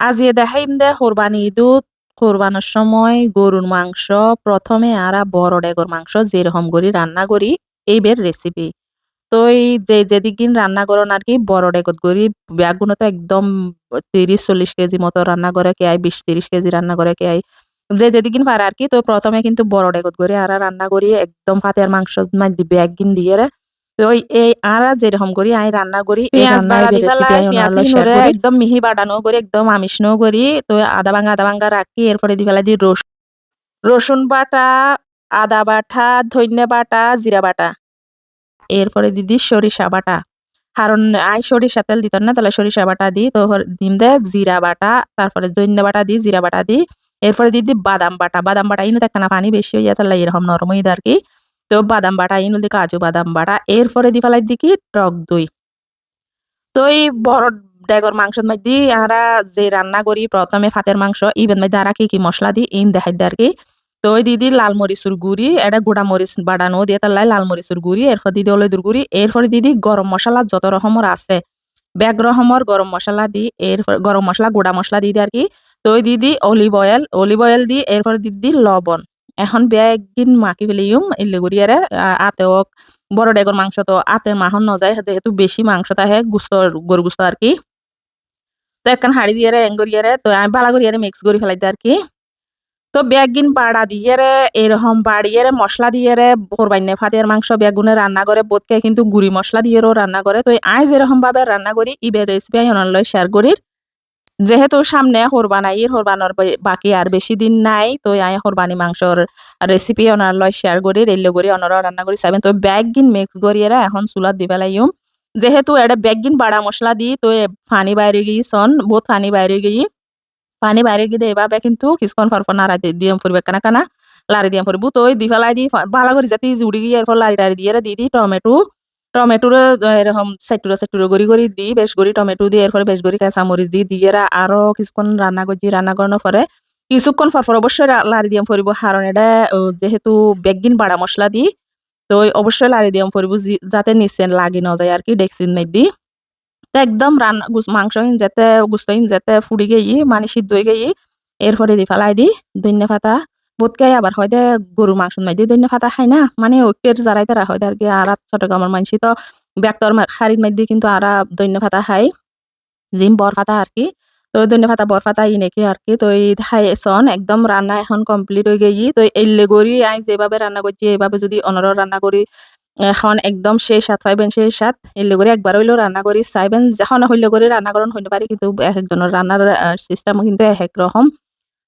আজিয়ে দেখাইম দে, কোরবানি ঈদুত, কোরবানোর সময় গরুর মাংস, প্রথমে আরা বড় ডেগর মাংস, যেরকম করি রান্না করি, এইবের রেসিপি তো এই যে যেদিন রান্না করন আর কি, বড় ডেগত করি ব্যাগগুলো তো একদম তিরিশ চল্লিশ কেজি মতো রান্না করে কে আই বিশ তিরিশ কেজি রান্না করে কে আই যে যেদিন পারে আর কি, তো প্রথমে কিন্তু বড় ডেগত করি, আরা রান্না করি, একদম পাতের মাংস ব্যাগিন দিয়ে রে। তো এই আরা যেরকম করি আই রান্না করি। একদম মিহি বাটানো করি একদম আমিষনো করি তো আদা ভাঙ্গা আদা ভাঙ্গা রাখি এরপরে দি ফেলা দি রসুন রসুন বাটা আদা বাটা ধন্য বাটা জিরা বাটা। এরপরে দিদি সরিষা বাটা। কারণ আই সরিষা তেল দিতাম না তাহলে সরিষা বাটা দিই তো দিম দে জিরা বাটা তারপরে ধন্য বাটা দিই জিরা বাটা দিই এরপরে দিদি বাদাম বাটা। বাদাম বাটা ইনু দেখনা পানি বেশি হইয়া তাহলে এরকম নরম হইয়া আর কি। তো বাদাম বাটা ইনু দি কাজু বাদাম বাটা, এরপরে দি ফেলাই দি কি টক দই। তো এই বড় ডেগর মাংসের মধ্যে আরা যে রান্না করি, প্রথমে ফাতের মাংস ইবেন মধ্যে আরা কি কি মশলা দি ইন দেখাই আর কি তো ওই দিদি লাল মরিচুর গুড়ি, এটা গোড়া মরিচ বাড়ানো দিয়ে তার লাল মরিচুর গুড়ি, এরপর দিদি হলুদের গুড়ি, এরপরে দিদি গরম মশলা যত রকমের আছে, ব্যাগ রকমের গরম মশলা দি এরপর গরম মশলা, গোড়া মশলা দিদি আর কি তো ওই দিদি অলিভ অয়েল অলিভ অয়েল দি এরপরে দিদি লবণ। এখন ব্যাগ দিন মাখি ফেলিম এলে গুড়িয়ারে আতে হোক বড় ডেগর মাংস তো আতে মাহন নজায় যেহেতু বেশি মাংস থাকে গুস্ত গরু গুস্ত আর কি। তো একখান হাড়ি দিয়ে এঙ্গরিয়ারে তো আমি বালা করিয়ারে মিক্স করে ফেলাই আর কি। তো বেগিন বাড়া দিয়ে রে এরকম বাড়িয়ে রে মশলা দিয়ে রে কোরবাইনে ফাতের মাংস বেগুনে রান্না করে বোধকে কিন্তু গুড়ি মশলা দিয়েও রান্না করে তো আই যেরকম ভাবে রান্না করি ইবের রেসিপি অনলাইন শেয়ার করি যেহেতু সামনে কোরবানাই কোরবানোর বা- বাকি আর বেশি দিন নাই, তো আই কোরবানি মাংসর রেসিপি অনার শেয়ার করি রেলে করি অনারা রান্না করি চাবেন তো ব্যাগিন মিক্স করিয়ে রে এখন চুলাত দিবে লাইম যেহেতু এটা বেগিন বাড়া মশলা দি, তো পানি বাইরে গিয়ে সন বহুত পানি বাইরে গিয়ে। পানি বাইরে গিয়ে এভাবে কিন্তু কিছুক্ষণ পর নাড়া দিয়ে ফুরবে কানা কানা লারি দিয়ে ফুরবো তো ওই দি ফেলাই দি ভালো করে যাতে উড়ি গিয়ে এরপর লারি টারি দিয়ে দি দি টমেটো টমেটোর এরকম সেটুরা সেটুরা গড়ি গড়ি দি বেশ গড়ি টমেটো দিয়ে এরপরে বেশ গড়ি কাঁচা মরিচ দি দিয়ে রা আরও কিছুক্ষণ রান্না করছি রান্না করানোর পরে কিছুক্ষণ পর পর অবশ্যই লারি দিয়ে ফুরিব কারণ এটা যেহেতু বেগিন বাড়া মশলা দি, তো অবশ্যই লারি দিয়ে ফুরিব যাতে নিচে লাগি না যায় আর কি ডেক্সিন নাই দি। তো একদম রান্না গুস- মাংস হিন যেতে গুস্ত হিন যেতে ফুড়ি গেই মানে সিদ্ধ হয়ে গেই এরপরে দি ফেলাই দি, ধন্য পাতা বোধকে আবার হয় দে গরু মাংস মাই দিয়ে ধন্য পাতা খাই না। মানে ঐক্যের যারাই তারা হয় আর কি আর চট্টগ্রামের মানুষ তো ব্যাক্তর খারিদ মাই দিয়ে কিন্তু আরা দৈন্য পাতা খাই জিম বর পাতা আর কি। তো ধন্য পাতা বর পাতা ইনেকি আর কি। তো এই খাই সন একদম রান্না এখন কমপ্লিট হয়ে গেই। তো এল্লে গড়ি আই যেভাবে রান্না করছি এইভাবে যদি অনর রান্না করি এখন একদম সেই সাত পাইবেন সেই সাত এলে করে একবার হইলেও রান্না করি চাইবেন যখন হইলে করে রান্না করুন হইতে পারি কিন্তু এক একজনের রান্নার সিস্টেম কিন্তু এক রকম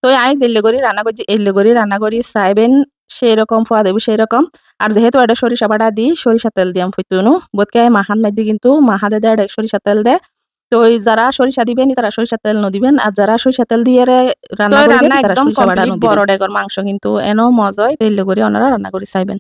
তো আই যেলে করে রান্না করছি এলে করে রান্না করি সাইবেন সেই রকম ফোয়া দেবো সেই রকম আর যেহেতু এটা সরিষা বাটা দিই সরিষা তেল দিয়াম ফুতুনু বোধকে মাহান মাইদি কিন্তু মাহাদে দেয় সরিষা তেল দেয় তো ওই যারা সরিষা দিবেন তারা সরিষা তেল নদিবেন। দিবেন আর যারা সরিষা তেল দিয়ে রে রান্না রান্না তারা একদম। বড় ডেগর মাংস কিন্তু এনো মজা হয়। তেল করে ওনারা রান্না করে চাইবেন